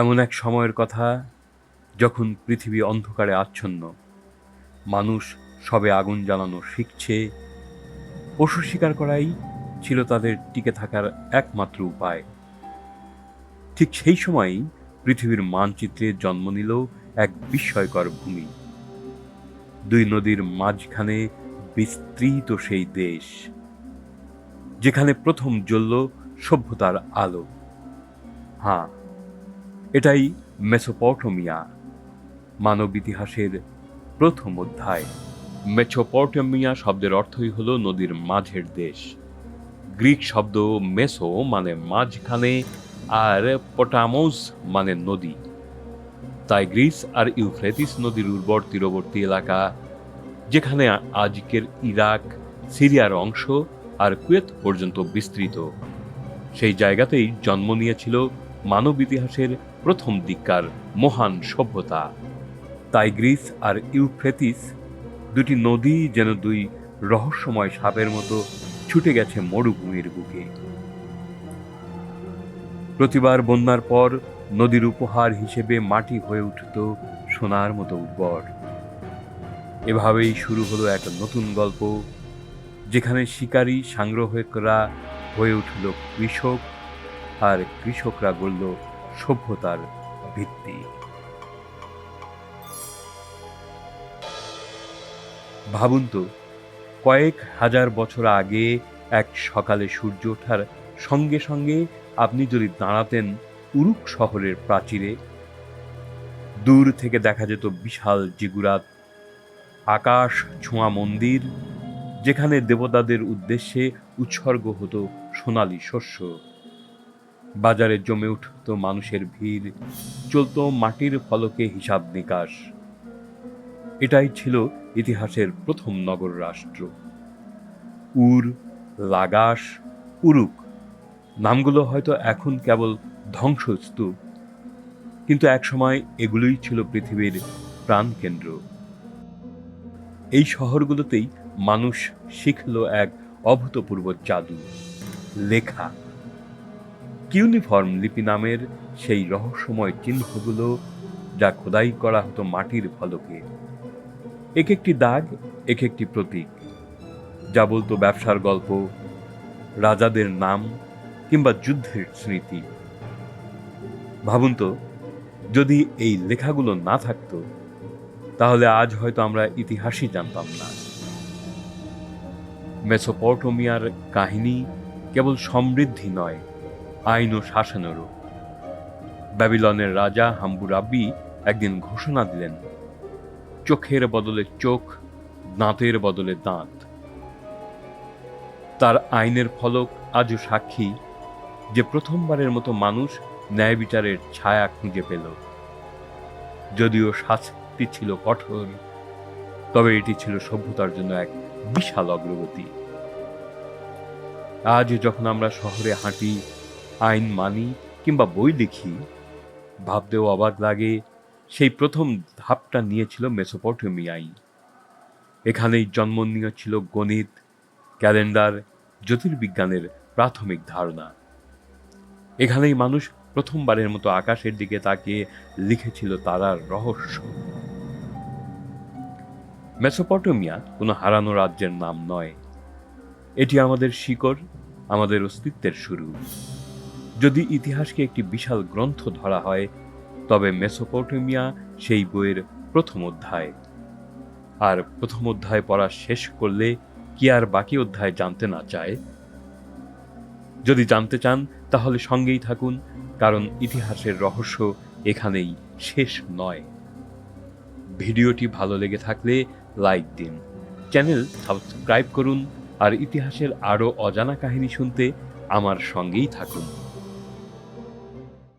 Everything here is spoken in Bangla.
এমন এক সময়ের কথা যখন পৃথিবী অন্ধকারে আচ্ছন্ন। মানুষ সবে আগুন জ্বালানো শিখছে। পশু শিকার করাই ছিল তাদের টিকে থাকার একমাত্র উপায়। ঠিক সেই সময়ই পৃথিবীর মানচিত্রে জন্ম নিল এক বিস্ময়কর ভূমি। দুই নদীর মাঝখানে বিস্তৃত সেই দেশ, যেখানে প্রথম জ্বলল সভ্যতার আলো। হ্যাঁ এটাই মেসোপটেমিয়া, মানব ইতিহাসের প্রথম অধ্যায়। মেসোপটেমিয়া শব্দের অর্থই হল নদীর মাঝের দেশ। গ্রিক শব্দ মেসো মানে মাঝখানে আর পটামোস মানে নদী। তাই গ্রিস আর ইউফ্রেটিস নদীর উর্বর তীরবর্তী এলাকা, যেখানে আজকের ইরাক, সিরিয়ার অংশ আর কুয়েত পর্যন্ত বিস্তৃত। সেই জায়গাতেই জন্ম নিয়েছিল মানব ইতিহাসের প্রথম দিককার মহান সভ্যতা। তাই গ্রিস আর ইউফ্রেতিস দুটি নদী যেন দুই রহস্যময় সাপের মতো ছুটে গেছে মরুভূমির বুকে। প্রতিবার বন্যার পর নদীর উপহার হিসেবে মাটি হয়ে উঠত সোনার মতো উর্বর। এভাবেই শুরু হলো এক নতুন গল্প, যেখানে শিকারী সংগ্রহকরা হয়ে উঠল কৃষক আর কৃষকরা গড়ল সভ্যতার ভিত্তি। ভাবুন তো, কয়েক হাজার বছর আগে এক সকালে সূর্য ওঠার সঙ্গে সঙ্গে আপনি যদি দাঁড়াতেন উরুক শহরের প্রাচীরে, দূর থেকে দেখা যেত বিশাল জিগুরাত, আকাশ ছোঁয়া মন্দির, যেখানে দেবতাদের উদ্দেশ্যে উৎসর্গ হতো সোনালি শস্য। বাজারে জমে উঠত মানুষের ভিড়, চলতো মাটির ফলকে হিসাব নিকাশ। এটাই ছিল ইতিহাসের প্রথম নগর রাষ্ট্র। উর লাগাস উরুক, নামগুলো হয়তো এখন কেবল ধ্বংসস্তূপ, কিন্তু একসময় এগুলোই ছিল পৃথিবীর প্রাণকেন্দ্র। এই শহরগুলোতেই মানুষ শিখল এক অভূতপূর্ব জাদু, লেখা। কিউনিফর্ম লিপি নামের সেই রহস্যময় চিহ্নগুলো যা খোদাই করা হতো মাটির ফলকে। এক একটি দাগ, এক একটি প্রতীক। যা বলতো ব্যবসার গল্প, রাজাদের নাম কিংবা যুদ্ধের স্মৃতি। ভাবুন তো, যদি এই লেখাগুলো না থাকতো, তাহলে আজ হয়তো আমরা ইতিহাসই জানতাম না। মেসোপটোমিয়ার কাহিনী কেবল সমৃদ্ধি নয় আইন ও শাসনেরও। ব্যাবিলনের রাজা হাম্বুরাব্বি একদিন ঘোষণা দিলেন, চোখের বদলে চোখ, দাঁতের বদলে দাঁত। তার আইনের ফলক আজও সাক্ষী যে প্রথমবারের মতো মানুষ ন্যায় বিচারের ছায়া খুঁজে পেল। যদিও শাস্তি ছিল কঠোর, তবে এটি ছিল সভ্যতার জন্য এক বিশাল অগ্রগতি। আজ যখন আমরা শহরে হাঁটি আইন মানি কিংবা বই লিখি, ভাবতেও অবাক লাগে, সেই প্রথম ধাপটা নিয়েছিল মেসোপটেমিয়াই এখানেই জন্ম নিয়েছিল গণিত, ক্যালেন্ডার, জ্যোতির্বিজ্ঞানের প্রাথমিক ধারণা। এখানেই মানুষ প্রথমবারের মতো আকাশের দিকে তাকিয়ে লিখেছিল তারার রহস্য। মেসোপটেমিয়া কোনো হারানো রাজ্যের নাম নয়। এটি আমাদের শিকড়, আমাদের অস্তিত্বের শুরু। যদি ইতিহাসকে একটি বিশাল গ্রন্থ ধরা হয়, তবে মেসোপটেমিয়া সেই বইয়ের প্রথম অধ্যায়। আর প্রথম অধ্যায় পড়া শেষ করলে কি আর বাকি অধ্যায় জানতে না চায়? যদি জানতে চান, তাহলে সঙ্গেই থাকুন, কারণ ইতিহাসের রহস্য এখানেই শেষ নয়। ভিডিওটি ভালো লেগে থাকলে লাইক দিন, চ্যানেল সাবস্ক্রাইব করুন, আর ইতিহাসের আরও অজানা কাহিনী শুনতে আমার সঙ্গেই থাকুন।